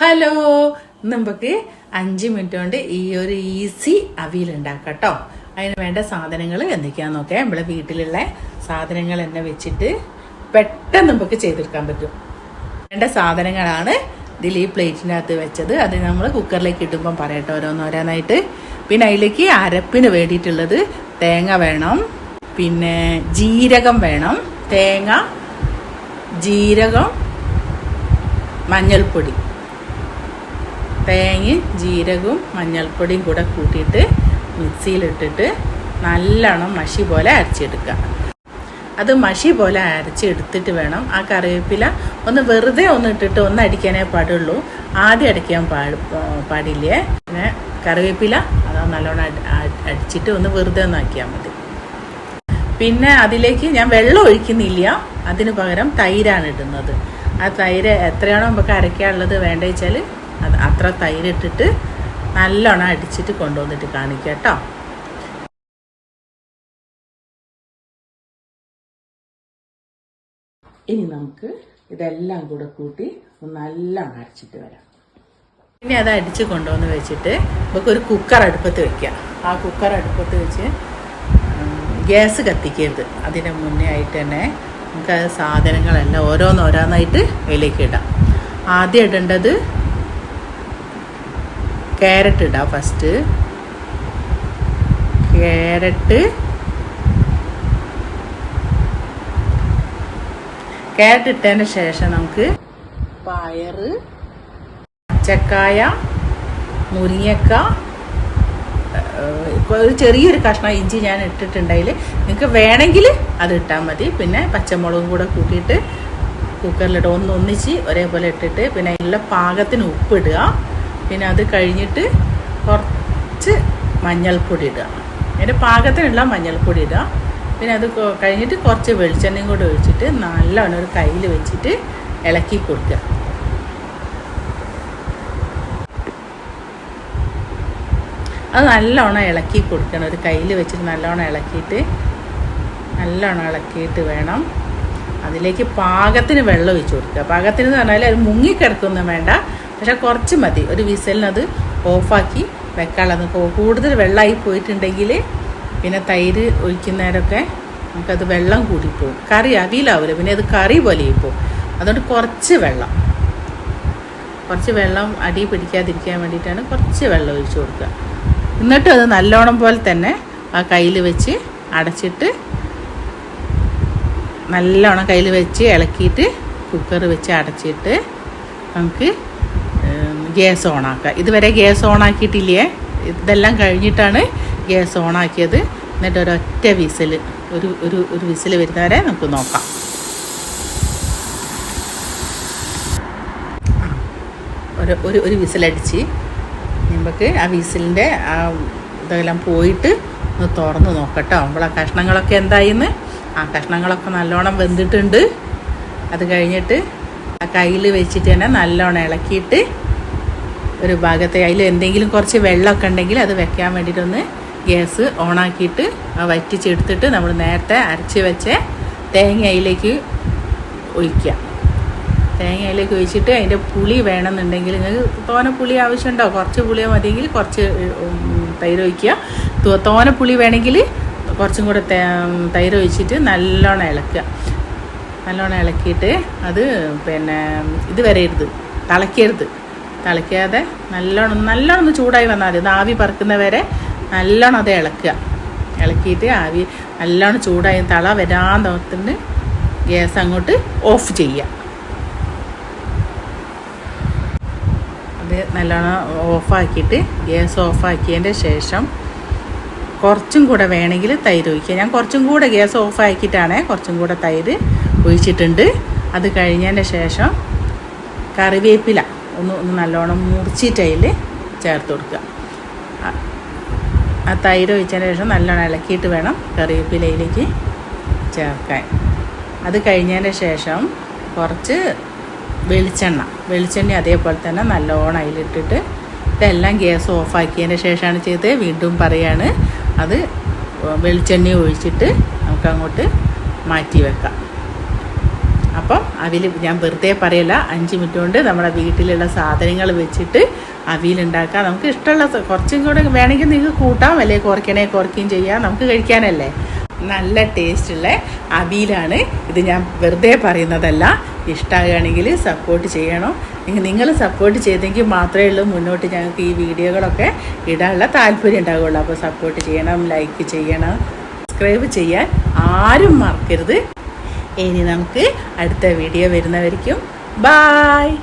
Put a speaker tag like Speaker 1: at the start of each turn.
Speaker 1: Hello. നമുക്ക് അഞ്ച് minute കൊണ്ട് ഈ ഒരു ഈസി അവിയൽ ഉണ്ടാക്കാം കേട്ടോ. അതിന് വേണ്ട സാധനങ്ങൾ എന്തൊക്കെയാന്ന് നോക്കാം. നമ്മളെ വീട്ടിലുള്ള സാധനങ്ങൾ തന്നെ വെച്ചിട്ട് പെട്ടെന്ന് നമുക്ക് ചെയ്തെടുക്കാൻ പറ്റും. വേണ്ട സാധനങ്ങളാണ് ഇതിൽ ഈ പ്ലേറ്റിനകത്ത് വെച്ചത്. അത് നമ്മൾ കുക്കറിലേക്ക് ഇടുമ്പം പറയട്ടെ ഓരോന്നോരോന്നായിട്ട്. പിന്നെ അതിലേക്ക് അരപ്പിന് വേണ്ടിയിട്ടുള്ളത് തേങ്ങ വേണം. പിന്നെ ജീരകം വേണം. തേങ്ങ ജീരകം മഞ്ഞൾപ്പൊടി. തേങ്ങയും ജീരകവും മഞ്ഞൾപ്പൊടിയും കൂടെ കൂട്ടിയിട്ട് മിക്സിയിലിട്ടിട്ട് നല്ലോണം മഷി പോലെ അരച്ചെടുക്കുക. അത് മഷി പോലെ അരച്ചെടുത്തിട്ട് വേണം ആ കറിവേപ്പില ഒന്ന് വെറുതെ ഒന്ന് ഇട്ടിട്ട് ഒന്ന് അടിക്കാനേ പാടുള്ളൂ. ആദ്യം അടിക്കാൻ പാട് പാടില്ലേ? പിന്നെ കറിവേപ്പില അത് നല്ലോണം അടി- അടിച്ചിട്ട് ഒന്ന് വെറുതെ ഒന്ന് ആക്കിയാൽ മതി. പിന്നെ അതിലേക്ക് ഞാൻ വെള്ളം ഒഴിക്കുന്നില്ല. അതിന് പകരം തൈരാണ് ഇടുന്നത്. ആ തൈര് എത്രയാണോ നമുക്ക് അരയ്ക്കാനുള്ളത് വേണ്ട വെച്ചാൽ അത് അത്ര തൈരിട്ടിട്ട് നല്ലോണം അടിച്ചിട്ട് കൊണ്ടുവന്നിട്ട് കാണിക്കാം കേട്ടോ. ഇനി നമുക്ക് ഇതെല്ലാം കൂടെ കൂട്ടി നല്ലോണം അരച്ചിട്ട് വരാം. പിന്നെ അത് അടിച്ച് കൊണ്ടുവന്ന് വെച്ചിട്ട് നമുക്ക് ഒരു കുക്കർ അടുപ്പത്ത് വെക്കാം. ആ കുക്കർ അടുപ്പത്ത് വെച്ച് ഗ്യാസ് കത്തിക്കരുത്. അതിന് മുന്നേ ആയിട്ട് തന്നെ നമുക്ക് സാധനങ്ങളെല്ലാം ഓരോന്നോരോന്നായിട്ട് അതിലേക്ക് ഇടാം. ആദ്യം ഇടേണ്ടത് ക്യാരറ്റ് ഇടാം ഫസ്റ്റ് ക്യാരറ്റ് ക്യാരറ്റ് ഇട്ടതിന് ശേഷം നമുക്ക് പയറ് പച്ചക്കായ മുരിങ്ങക്ക ഒരു ചെറിയൊരു കഷ്ണം ഇഞ്ചി ഞാൻ ഇട്ടിട്ടുണ്ടെങ്കിൽ നിങ്ങൾക്ക് വേണമെങ്കിൽ അത് ഇട്ടാൽ മതി. പിന്നെ പച്ചമുളകും കൂടെ കൂട്ടിയിട്ട് കുക്കറിലിട്ട് ഒന്ന് ഒന്നിച്ച് ഒരേപോലെ ഇട്ടിട്ട് പിന്നെ അതിനുള്ള പാകത്തിന് ഉപ്പിടുക. പിന്നെ അത് കഴിഞ്ഞിട്ട് കുറച്ച് മഞ്ഞൾപ്പൊടി ഇടുക. അതിന്റെ പാകത്തിനുള്ള മഞ്ഞൾപ്പൊടി ഇടുക. പിന്നെ അത് കഴിഞ്ഞിട്ട് കുറച്ച് വെളിച്ചെണ്ണയും കൂടെ ഒഴിച്ചിട്ട് നല്ലവണ്ണം ഒരു കയ്യിൽ വെച്ചിട്ട് ഇളക്കി കൊടുക്കുക. അത് നല്ലോണം ഇളക്കി കൊടുക്കണം. ഒരു കയ്യിൽ വെച്ചിട്ട് നല്ലോണം ഇളക്കിയിട്ട് നല്ലോണം ഇളക്കിയിട്ട് വേണം. അതിലേക്ക് പാകത്തിന് വെള്ളം ഒഴിച്ചു കൊടുക്കുക. പാകത്തിന് എന്ന് പറഞ്ഞാൽ അത് മുങ്ങിക്കിടക്കൊന്നും വേണ്ട. പക്ഷെ കുറച്ച് മതി. ഒരു വിസലിനത് ഓഫാക്കി വെക്കാനുള്ളത് കൂ- കൂടുതൽ വെള്ളമായി പോയിട്ടുണ്ടെങ്കിൽ പിന്നെ തൈര് ഒഴിക്കുന്നേരമൊക്കെ നമുക്കത് വെള്ളം കൂടിപ്പോവും. കറി അവിയിലാവില്ല പിന്നെ അത് കറി പോലെ ഇപ്പോൾ അതുകൊണ്ട് കുറച്ച് വെള്ളം. കുറച്ച് വെള്ളം അടി പിടിക്കാതിരിക്കാൻ വേണ്ടിയിട്ടാണ് കുറച്ച് വെള്ളം ഒഴിച്ച് കൊടുക്കുക. എന്നിട്ട് അത് നല്ലോണം പോലെ തന്നെ ആ കയ്യിൽ വെച്ച് അടച്ചിട്ട് നല്ലോണം കയ്യിൽ വെച്ച് ഇളക്കിയിട്ട് കുക്കർ വെച്ച് അടച്ചിട്ട് നമുക്ക് ഗ്യാസ് ഓണാക്കുക. ഇതുവരെ ഗ്യാസ് ഓണാക്കിയിട്ടില്ലേ? ഇതെല്ലാം കഴിഞ്ഞിട്ടാണ് ഗ്യാസ് ഓണാക്കിയത്. എന്നിട്ട് ഒരൊറ്റ വിസിൽ ഒരു ഒരു ഒരു വിസിൽ വരുന്നവരെ നമുക്ക് നോക്കാം. ഒരു ഒരു ഒരു വിസിലടിച്ച് നമുക്ക് ആ വിസിലിന്റെ ആ ഇതെല്ലാം പോയിട്ട് ഒന്ന് തുറന്ന് നോക്കട്ടോ. നമ്മളെ കഷ്ണങ്ങളൊക്കെ എന്തായിന്ന്? ആ കഷ്ണങ്ങളൊക്കെ നല്ലോണം വെന്തിട്ടുണ്ട്. അത് കഴിഞ്ഞിട്ട് ആ കയ്യിൽ വെച്ചിട്ട് തന്നെ നല്ലോണം ഇളക്കിയിട്ട് ഒരു ഭാഗത്തെ അതിൽ എന്തെങ്കിലും കുറച്ച് വെള്ളമൊക്കെ ഉണ്ടെങ്കിൽ അത് വെക്കാൻ വേണ്ടിയിട്ടൊന്ന് ഗ്യാസ് ഓണാക്കിയിട്ട് വറ്റിച്ചെടുത്തിട്ട് നമ്മൾ നേരത്തെ അരച്ച് വെച്ച തേങ്ങ അതിലേക്ക് ഒഴിക്കുക. തേങ്ങ അതിലേക്ക് ഒഴിച്ചിട്ട് അതിന്റെ പുളി വേണമെന്നുണ്ടെങ്കിൽ നിങ്ങൾക്ക് തോന പുളി ആവശ്യമുണ്ടോ? കുറച്ച് പുളി മതിയെങ്കിൽ കുറച്ച് തൈര് ഒഴിക്കുക. തോന പുളി വേണമെങ്കിൽ കുറച്ചും കൂടെ തൈര് ഒഴിച്ചിട്ട് നല്ലോണം ഇളക്കുക. നല്ലോണം ഇളക്കിയിട്ട് അത് പിന്നെ ഇത് വരരുത്. തിളയ്ക്കരുത്. തിളയ്ക്കാതെ നല്ലോണം നല്ലോണം ഒന്ന് ചൂടായി വന്നാൽ മതി. ഇത് ആവി പറക്കുന്നവരെ നല്ലോണം അത് ഇളക്കുക. ഇളക്കിയിട്ട് ആവി നല്ലോണം ചൂടായി തള വരാൻ തോത്തിന് ഗ്യാസ് അങ്ങോട്ട് ഓഫ് ചെയ്യുക. അത് നല്ലോണം ഓഫാക്കിയിട്ട് ഗ്യാസ് ഓഫാക്കിയതിന്റെ ശേഷം കുറച്ചും കൂടെ വേണമെങ്കിൽ തൈര് ഒഴിക്കുക. ഞാൻ കുറച്ചും കൂടെ ഗ്യാസ് ഓഫാക്കിയിട്ടാണ് കുറച്ചും കൂടെ തൈര് ഒഴിച്ചിട്ടുണ്ട്. അത് കഴിഞ്ഞതിന്റെ ശേഷം കറിവേപ്പില ഒന്ന് ഒന്ന് നല്ലോണം മുറിച്ചിട്ട് അതിൽ ചേർത്ത് കൊടുക്കുക. ആ- തൈര് ഒഴിച്ചതിന് ശേഷം നല്ലോണം ഇളക്കിയിട്ട് വേണം കറിവേപ്പിലയിലേക്ക് ചേർക്കാൻ. അത് കഴിഞ്ഞതിന് ശേഷം കുറച്ച് വെളിച്ചെണ്ണ വെളിച്ചെണ്ണ അതേപോലെ തന്നെ നല്ലോണം അതിലിട്ടിട്ട് ഇതെല്ലാം ഗ്യാസ് ഓഫാക്കിയതിന് ശേഷമാണ് ചെയ്തത്. വീണ്ടും പറയാണ് അത് വെളിച്ചെണ്ണ ഒഴിച്ചിട്ട് നമുക്കങ്ങോട്ട് മാറ്റി വെക്കാം. അപ്പം അവിൽ ഞാൻ വെറുതെ പറയല്ല അഞ്ച് മിനിറ്റ് കൊണ്ട് നമ്മുടെ വീട്ടിലുള്ള സാധനങ്ങൾ വെച്ചിട്ട് അവിയലുണ്ടാക്കാം നമുക്ക് ഇഷ്ടമുള്ള കുറച്ചും കൂടെ വേണമെങ്കിൽ നിങ്ങൾക്ക് കൂട്ടാം അല്ലെങ്കിൽ കുറയ്ക്കണേ കുറയ്ക്കുകയും ചെയ്യാം. നമുക്ക് കഴിക്കാനല്ലേ? നല്ല ടേസ്റ്റുള്ള അവിയിലാണ് ഇത് ഞാൻ വെറുതെ പറയുന്നതല്ല. ഇഷ്ടമാകുകയാണെങ്കിൽ സപ്പോർട്ട് ചെയ്യണം. നിങ്ങൾ സപ്പോർട്ട് ചെയ്തെങ്കിൽ മാത്രമേ ഉള്ളൂ മുന്നോട്ട് ഞങ്ങൾക്ക് ഈ വീഡിയോകളൊക്കെ ഇടാനുള്ള താല്പര്യം ഉണ്ടാവുകയുള്ളൂ അപ്പോൾ സപ്പോർട്ട് ചെയ്യണം ലൈക്ക് ചെയ്യണം സബ്സ്ക്രൈബ് ചെയ്യാൻ ആരും മറക്കരുത്. ഇനി നമുക്ക് അടുത്ത വീഡിയോ വരുന്നവരിക്കും. ബായ്